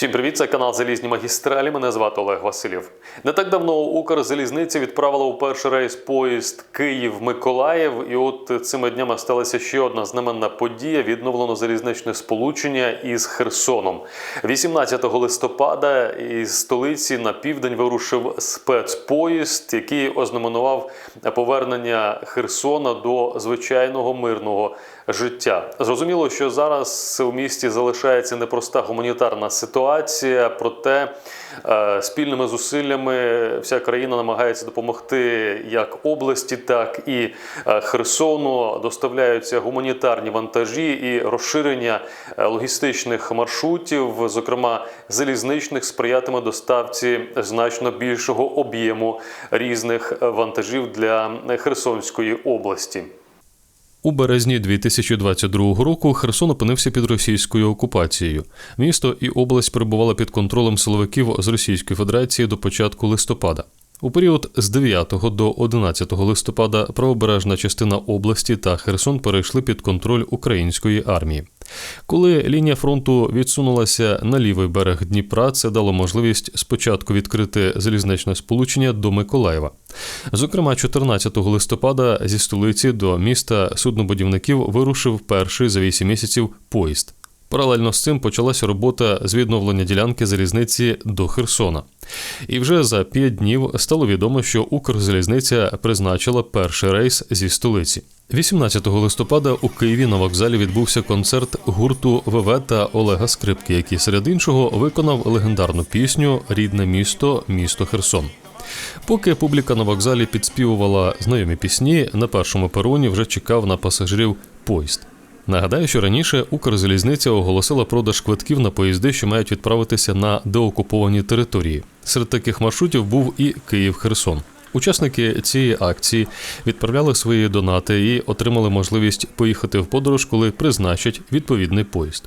Всім привіт, це канал Залізні магістралі. Мене звати Олег Васильєв. Не так давно Укрзалізниця відправила у перший рейс поїзд Київ-Миколаїв. І от цими днями сталася ще одна знаменна подія: відновлено залізничне сполучення із Херсоном. 18 листопада із столиці на південь вирушив спецпоїзд, який ознаменував повернення Херсона до звичайного мирного життя. Зрозуміло, що зараз у місті залишається непроста гуманітарна ситуація, проте е, спільними зусиллями вся країна намагається допомогти як області, так і е, Херсону. Доставляються гуманітарні вантажі і розширення е, логістичних маршрутів, зокрема залізничних, сприятиме доставці значно більшого об'єму різних вантажів для Херсонської області. У березні 2022 року Херсон опинився під російською окупацією. Місто і область перебували під контролем силовиків з Російської Федерації до початку листопада. У період з 9 до 11 листопада правобережна частина області та Херсон перейшли під контроль української армії. Коли лінія фронту відсунулася на лівий берег Дніпра, це дало можливість спочатку відкрити залізничне сполучення до Миколаєва. Зокрема, 14 листопада зі столиці до міста суднобудівників вирушив перший за 8 місяців поїзд. Паралельно з цим почалася робота з відновлення ділянки залізниці до Херсона. І вже за п'ять днів стало відомо, що Укрзалізниця призначила перший рейс зі столиці. 18 листопада у Києві на вокзалі відбувся концерт гурту ВВ та Олега Скрипки, який серед іншого виконав легендарну пісню Рідне місто, місто Херсон. Поки публіка на вокзалі підспівувала знайомі пісні, на першому пероні вже чекав на пасажирів поїзд. Нагадаю, що раніше Укрзалізниця оголосила продаж квитків на поїзди, що мають відправитися на деокуповані території. Серед таких маршрутів був і Київ-Херсон. Учасники цієї акції відправляли свої донати і отримали можливість поїхати в подорож, коли призначать відповідний поїзд.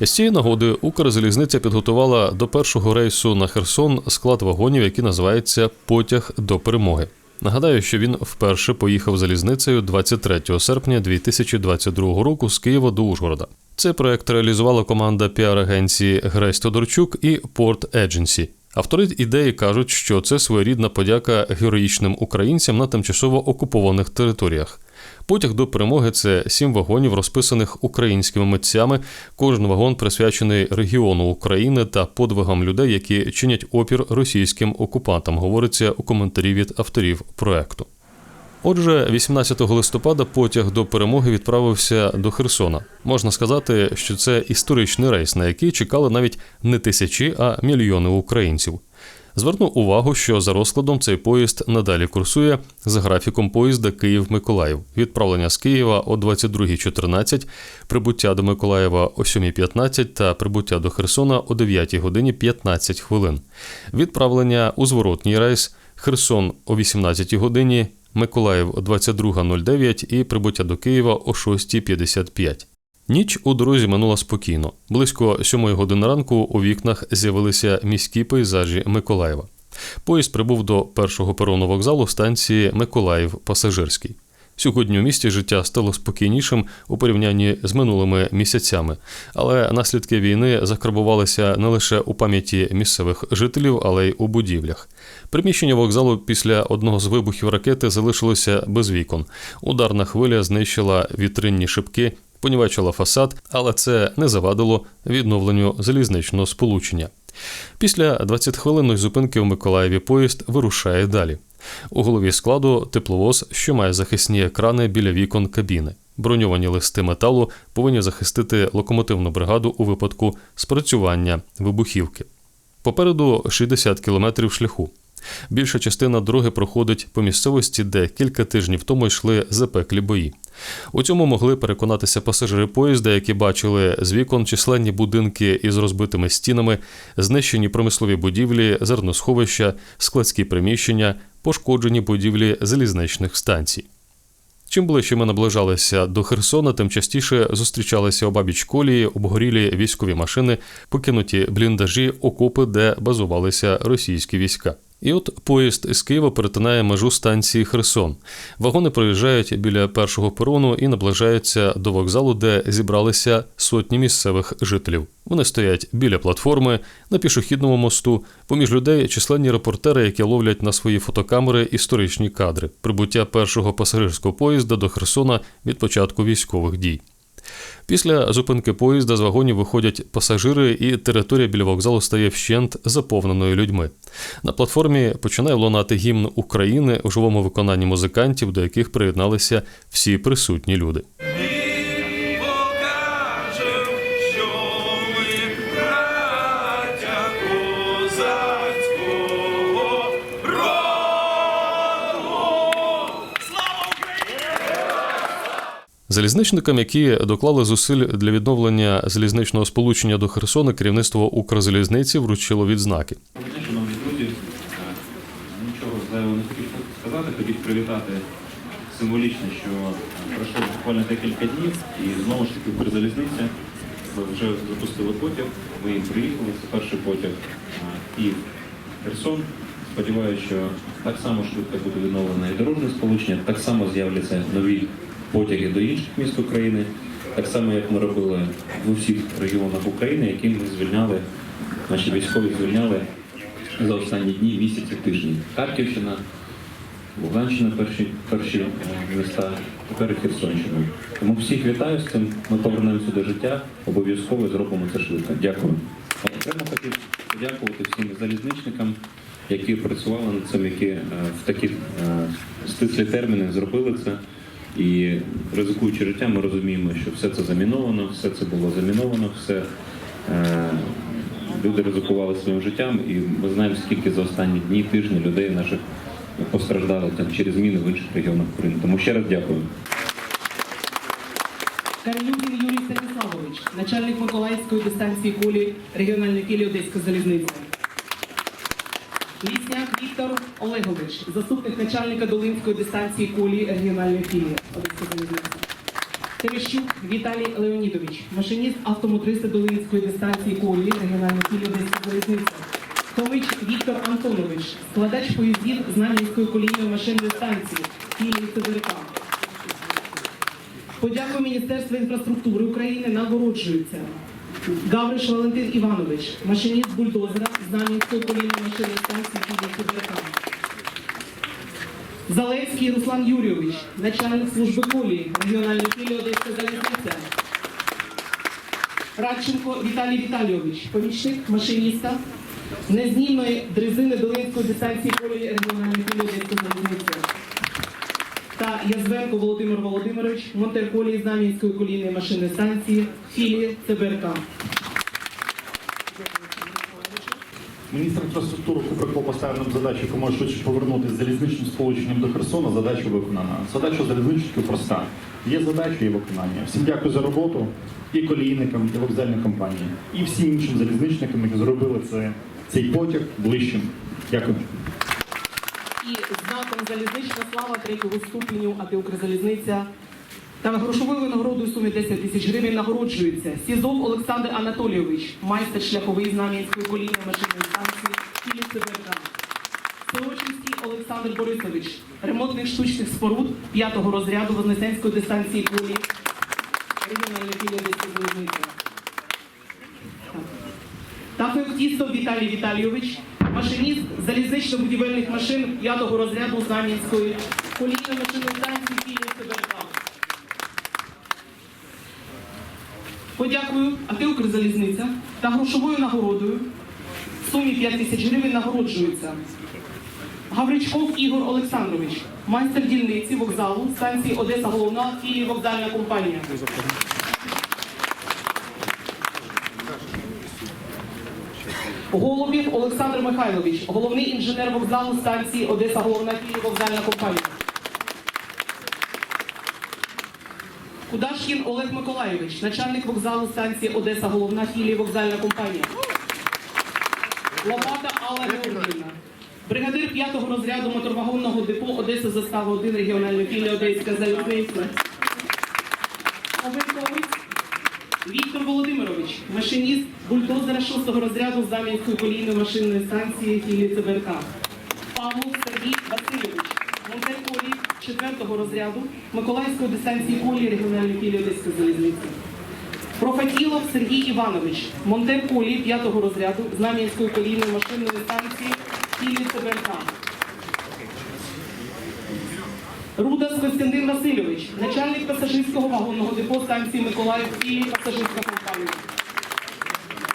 З цієї нагоди Укрзалізниця підготувала до першого рейсу на Херсон склад вагонів, який називається Потяг до перемоги. Нагадаю, що він вперше поїхав залізницею 23 серпня 2022 року з Києва до Ужгорода. Цей проект реалізувала команда піар-агенції Гресь Тодорчук і Порт Едженсі. Автори ідеї кажуть, що це своєрідна подяка героїчним українцям на тимчасово окупованих територіях. Потяг до перемоги це сім вагонів, розписаних українськими митцями. Кожен вагон присвячений регіону України та подвигам людей, які чинять опір російським окупантам. Говориться у коментарі від авторів проекту. Отже, 18 листопада потяг до перемоги відправився до Херсона. Можна сказати, що це історичний рейс, на який чекали навіть не тисячі, а мільйони українців. Зверну увагу, що за розкладом цей поїзд надалі курсує за графіком поїзда Київ-Миколаїв. Відправлення з Києва о 22.14, прибуття до Миколаєва о 7.15 та прибуття до Херсона о 9 годині 15 хвилин. Відправлення у зворотній рейс Херсон о 18 годині, Миколаїв о 22.09 і прибуття до Києва о 6.55. Ніч у дорозі минула спокійно. Близько сьомої години ранку у вікнах з'явилися міські пейзажі Миколаєва. Поїзд прибув до першого перону вокзалу станції Миколаїв Пасажирський. Сьогодні у місті життя стало спокійнішим у порівнянні з минулими місяцями, але наслідки війни закарбувалися не лише у пам'яті місцевих жителів, але й у будівлях. Приміщення вокзалу після одного з вибухів ракети залишилося без вікон. Ударна хвиля знищила вітринні шибки, понівечила фасад, але це не завадило відновленню залізничного сполучення. Після 20-хвилинної зупинки в Миколаєві поїзд вирушає далі. У голові складу тепловоз, що має захисні екрани біля вікон кабіни. Броньовані листи металу повинні захистити локомотивну бригаду у випадку спрацювання вибухівки. Попереду 60 кілометрів шляху. Більша частина дороги проходить по місцевості, де кілька тижнів тому йшли запеклі бої. У цьому могли переконатися пасажири поїзда, які бачили з вікон численні будинки із розбитими стінами, знищені промислові будівлі, зерносховища, складські приміщення, пошкоджені будівлі залізничних станцій. Чим ближче ми наближалися до Херсона, тим частіше зустрічалися обабіч колії, обгорілі військові машини, покинуті бліндажі, окопи, де базувалися російські війська. І от поїзд з Києва перетинає межу станції Херсон. Вагони проїжджають біля першого перону і наближаються до вокзалу, де зібралися сотні місцевих жителів. Вони стоять біля платформи на пішохідному мосту. Поміж людей численні репортери, які ловлять на свої фотокамери історичні кадри прибуття першого пасажирського поїзда до Херсона від початку військових дій. Після зупинки поїзда з вагонів виходять пасажири, і територія біля вокзалу стає вщент заповненою людьми. На платформі починає лунати гімн України у живому виконанні музикантів, до яких приєдналися всі присутні люди. Залізничникам, які доклали зусиль для відновлення залізничного сполучення до Херсона, керівництво Укрзалізниці вручило відзнаки. Шановні друзі. Е, Нічого зайвого не хотів сказати, хотів привітати символічно, що е, пройшло буквально декілька днів і знову ж таки Укрзалізниця вже запустили потяг. Ви їм приїхали. Це перший потяг е, Київ Херсон. Сподіваюся, що так само швидко буде відновлено і дорожнє сполучення, так само з'являться нові потяги до інших міст України, так само як ми робили в усіх регіонах України, які ми звільняли, наші військові звільняли за останні дні, місяці, тижні. Харківщина, Луганщина перші, перші е, міста, тепер Херсонщина. Тому всіх вітаю з цим. Ми повернемося до життя, обов'язково зробимо це швидко. Дякую. Окремо хотів подякувати всім залізничникам, які працювали над цим, які е, в такі е, стислі терміни зробили це. І ризикуючи життям, ми розуміємо, що все це заміновано, все це було заміновано, все е, люди ризикували своїм життям, і ми знаємо, скільки за останні дні, тижні людей наших постраждало там через зміни в інших регіонах України. Тому ще раз дякую. Карелюкін Юрій Станіславович, начальник Миколаївської дистанції колії регіональної філії Одеська залізниця. Віктор Олегович, заступник начальника Долинської дистанції колії регіональної філії. Терещук Віталій Леонідович, машиніст автомотриста Долинської дистанції колії регіональної філії Одеська залізниця. Томич Віктор Антонович, складач поїздів з Знам'янської колійної машинної станції філії ЦДРК. Подяку Міністерства інфраструктури України нагороджується Гавриш Валентин Іванович, машиніст бульдозера Колійної машинної станції філії ЦДРК. Залевський Руслан Юрійович, начальник служби колії регіональної філії Одеська залізниця. Радченко Віталій Віталійович, помічник машиніста незнімної дрезини Долинської дистанції колії регіональної філії Одеська залізниця. Та Язвенко Володимир Володимирович, монтер колії Знам'янської колійної машинної станції філії ЦБРК. Міністр інфраструктури Куприков поставив нам задачу якомога швидше повернути з залізничним сполученням до Херсона. Задача виконана. Задача залізничників проста. Є задача і виконання. Всім дякую за роботу і колійникам, і вокзальній компанії, і всім іншим залізничникам, які зробили це, цей потяг ближчим. Дякую. І знаком залізнична слава третього ступеню АТ «Укрзалізниця» та грошовою винагородою сумі 10 тисяч гривень нагороджується Сізов Олександр Анатолійович, майстер шляховий Знам'янської колійної машинної станції філії ЦБРК. Сорочинський Олександр Борисович, ремонтних штучних споруд п'ятого розряду Вознесенської дистанції філії та Феоктістов Віталій Віталійович, машиніст залізнично-будівельних машин 5-го розряду Знам'янської колійної машинної станції філії ЦБРК. Подякую АТ «Укрзалізниця» та грошовою нагородою в сумі 5 тисяч гривень нагороджується Гавричков Ігор Олександрович, майстер дільниці вокзалу станції Одеса Головна філії вокзальна компанія. Голубів Олександр Михайлович, головний інженер вокзалу станції Одеса Головна філія вокзальна компанія. Кудашкін Олег Миколайович, начальник вокзалу станції Одеса Головна філія вокзальна компанія. Лопата Алла Георгіївна, бригадир 5-го розряду моторвагонного депо Одеса Застава 1 регіональної філії Одеська залізниця. Віктор Володимирович, машиніст бульдозера 6-го розряду Зам'янської колійної машинної станції філії ЦБРК. Павлов Сергій Васильович, монтер 4 розряду Миколаївської дистанції колії регіональної філії Одеської залізниці. Профатілов Сергій Іванович, монтер колії 5 розряду Знам'янської колійної машинної станції філії ЦБРК. Рудас Костянтин Васильович, начальник пасажирського вагонного депо станції Миколаїв філії пасажирська компанія.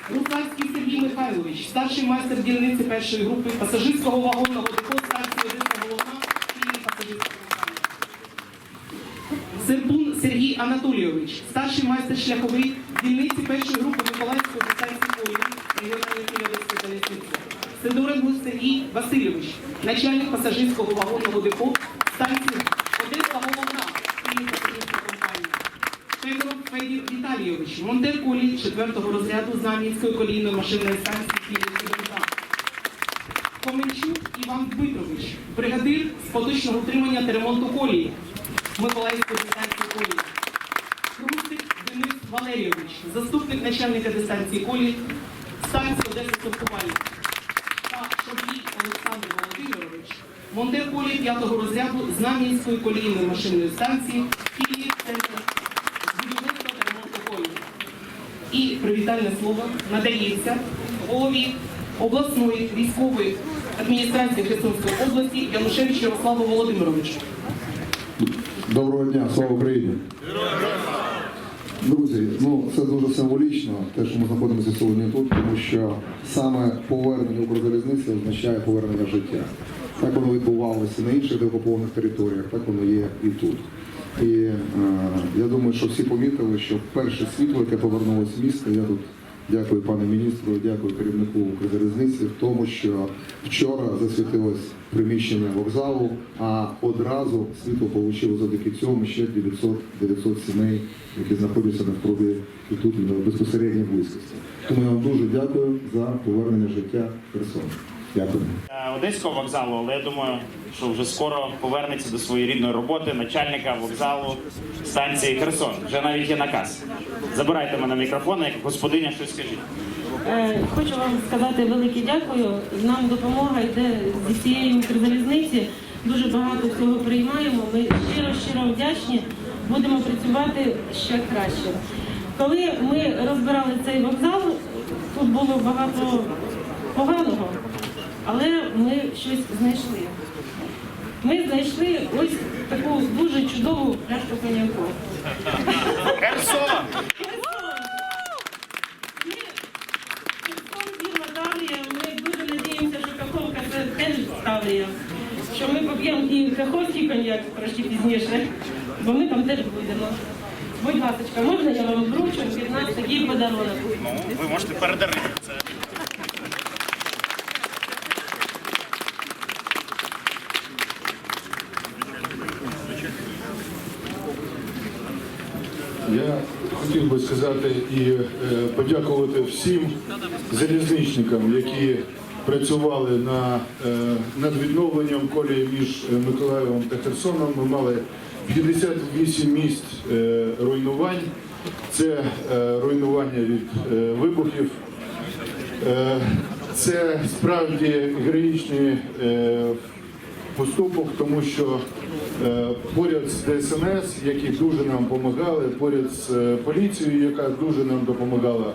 Русальський Сергій Михайлович, старший майстер дільниці першої групи пасажирського вагонного депо Сергій Анатолійович, старший майстер шляховий дільниці першої групи Миколаївської дистанції регіональної філії Одеської залізниці. Сидоренко Сергій Васильович, начальник пасажирського вагонного депо станції Одеська головна філії компанії. Федоров Федір Віталійович, монтер колії 4-го розряду Знам'янської колійної машинної станції філії ЦБК. Коменчук Іван Дмитрович, бригадир з поточного утримання та ремонту колії Миколаївської дистанції колії. Денис Валерійович, заступник начальника дистанції колії станції Одеса Сортувальна. Та Шоблій Олександр Володимирович, монтер колії 5-го розряду Знам'янської колійної машинної станції філії Центр з будівництва та ремонту колії. І привітальне слово надається голові обласної військової адміністрації Херсонської області Янушевичу Ярославу Володимировичу. Доброго дня, слава Україні! Друзі, ну це дуже символічно, те, що ми знаходимося сьогодні тут, тому що саме повернення Укрзалізниці означає повернення життя. Так воно відбувалося на інших деокупованих територіях, так воно є і тут. І е, я думаю, що всі помітили, що перше світло, яке повернулося в місто, я тут дякую пану міністру, дякую керівнику Укрзалізниці в тому, що вчора засвітилось приміщення вокзалу, а одразу світло отримало завдяки цьому ще 900, 900 сімей, які знаходяться навкруги і тут в безпосередній близькості. Тому я вам дуже дякую за повернення життя Херсону. Дякую. Е, Одеського вокзалу, але я думаю, що вже скоро повернеться до своєї рідної роботи начальника вокзалу станції Херсон. Вже навіть є наказ. Забирайте мене мікрофон, як господиня щось скажіть. Е, Хочу вам сказати велике дякую. Нам допомога йде зі всієї Укрзалізниці. Дуже багато всього приймаємо. Ми щиро щиро вдячні. Будемо працювати ще краще. Коли ми розбирали цей вокзал, тут було багато поганого, але ми щось знайшли. Ми знайшли ось таку дуже чудову пляшку коньяку. Херсон! Фірма Таврія, ми дуже надіємося, що Каховка це теж Таврія. Що ми поп'ємо і каховський коньяк трошки пізніше, бо ми там теж будемо. Будь ласка, можна я вам вручу від нас такий подарунок? Ну, ви можете передарити Я хотів би сказати і е, подякувати всім залізничникам, які працювали на, е, над відновленням колії між Миколаєвом та Херсоном. Ми мали 58 місць е, руйнувань. Це руйнування від вибухів. Це справді героїчний поступок, тому що поряд з ДСНС, які дуже нам допомагали, поряд з е, поліцією, яка дуже нам допомагала,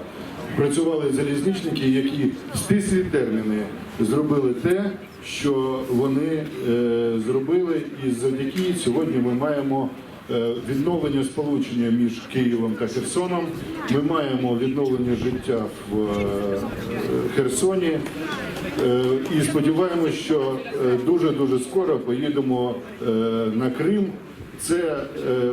працювали залізничники, які в терміни зробили те, що вони е, зробили, і завдяки сьогодні ми маємо. е, Відновлення сполучення між Києвом та Херсоном. Ми маємо відновлення життя в е, Херсоні. Е, І сподіваємось, що дуже дуже скоро поїдемо е, на Крим. Це е,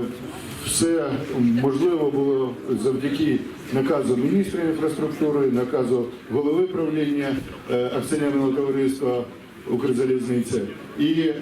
все можливо було завдяки наказу міністра інфраструктури, наказу голови правління е, акціонерного товариства Укрзалізниця. І, е,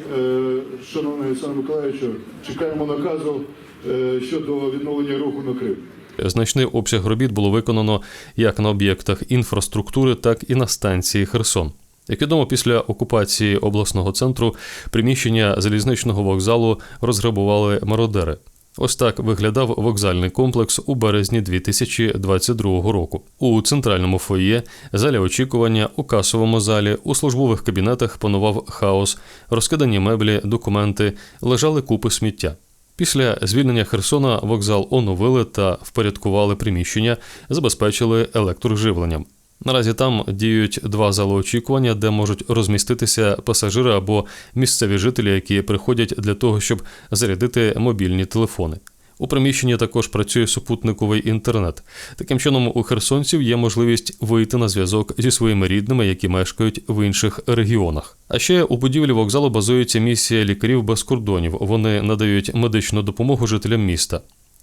шановний Олександр Миколаївичу, чекаємо наказу е, щодо відновлення руху на Крим. Значний обсяг робіт було виконано як на об'єктах інфраструктури, так і на станції Херсон. Як відомо, після окупації обласного центру приміщення залізничного вокзалу розграбували мародери. Ось так виглядав вокзальний комплекс у березні 2022 року. У центральному фоє, залі очікування, у касовому залі, у службових кабінетах панував хаос, розкидані меблі, документи, лежали купи сміття. Після звільнення Херсона вокзал оновили та впорядкували приміщення, забезпечили електроживленням. Наразі там діють два зали очікування, де можуть розміститися пасажири або місцеві жителі, які приходять для того, щоб зарядити мобільні телефони. У приміщенні також працює супутниковий інтернет. Таким чином, у херсонців є можливість вийти на зв'язок зі своїми рідними, які мешкають в інших регіонах. А ще у будівлі вокзалу базується місія лікарів без кордонів. Вони надають медичну допомогу жителям міста.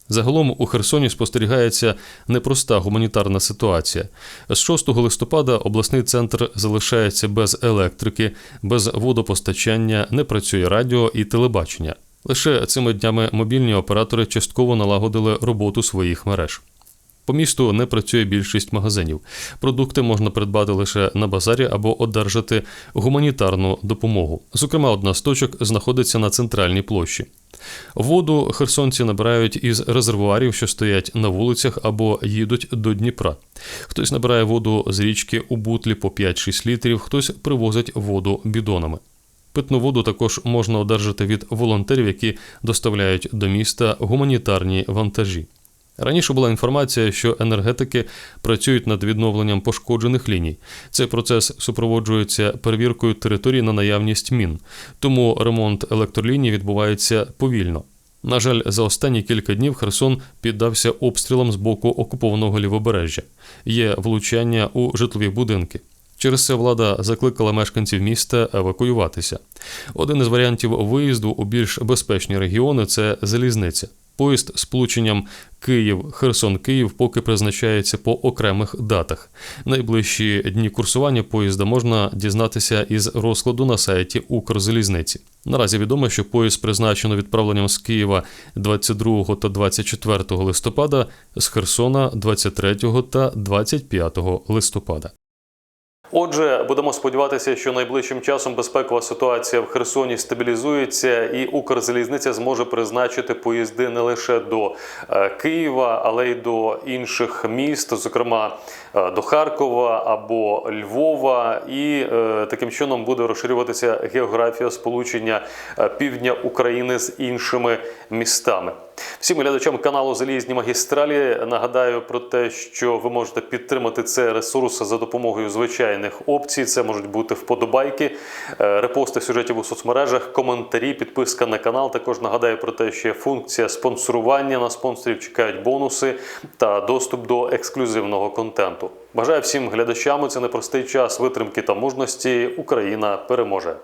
Загалом у Херсоні спостерігається непроста гуманітарна ситуація. З 6 листопада обласний центр залишається без електрики, без водопостачання, не працює радіо і телебачення. Лише цими днями мобільні оператори частково налагодили роботу своїх мереж. По місту не працює більшість магазинів. Продукти можна придбати лише на базарі або одержати гуманітарну допомогу. Зокрема, одна з точок знаходиться на центральній площі. Воду херсонці набирають із резервуарів, що стоять на вулицях або їдуть до Дніпра. Хтось набирає воду з річки у бутлі по 5-6 літрів, хтось привозить воду бідонами. Питну воду також можна одержати від волонтерів, які доставляють до міста гуманітарні вантажі. Раніше була інформація, що енергетики працюють над відновленням пошкоджених ліній. Цей процес супроводжується перевіркою території на наявність мін, тому ремонт електроліній відбувається повільно. На жаль, за останні кілька днів Херсон піддався обстрілам з боку окупованого лівобережжя. Є влучання у житлові будинки. Через це влада закликала мешканців міста евакуюватися. Один із варіантів виїзду у більш безпечні регіони це залізниця. Поїзд з полученням Київ, Херсон, Київ поки призначається по окремих датах. Найближчі дні курсування поїзда можна дізнатися із розкладу на сайті Укрзалізниці. Наразі відомо, що поїзд призначено відправленням з Києва 22 та 24 листопада, з Херсона 23 та 25 листопада. Отже, будемо сподіватися, що найближчим часом безпекова ситуація в Херсоні стабілізується, і Укрзалізниця зможе призначити поїзди не лише до е, Києва, але й до інших міст, зокрема е, до Харкова або Львова. І е, таким чином буде розширюватися географія сполучення півдня України з іншими містами. Всім глядачам каналу Залізні магістралі нагадаю про те, що ви можете підтримати цей ресурс за допомогою звичайних опцій. Це можуть бути вподобайки, е, репости сюжетів у соцмережах, коментарі, підписка на канал. Також нагадаю про те, що є функція спонсорування. На спонсорів чекають бонуси та доступ до ексклюзивного контенту. Бажаю всім глядачам у цей непростий час витримки та мужності. Україна переможе.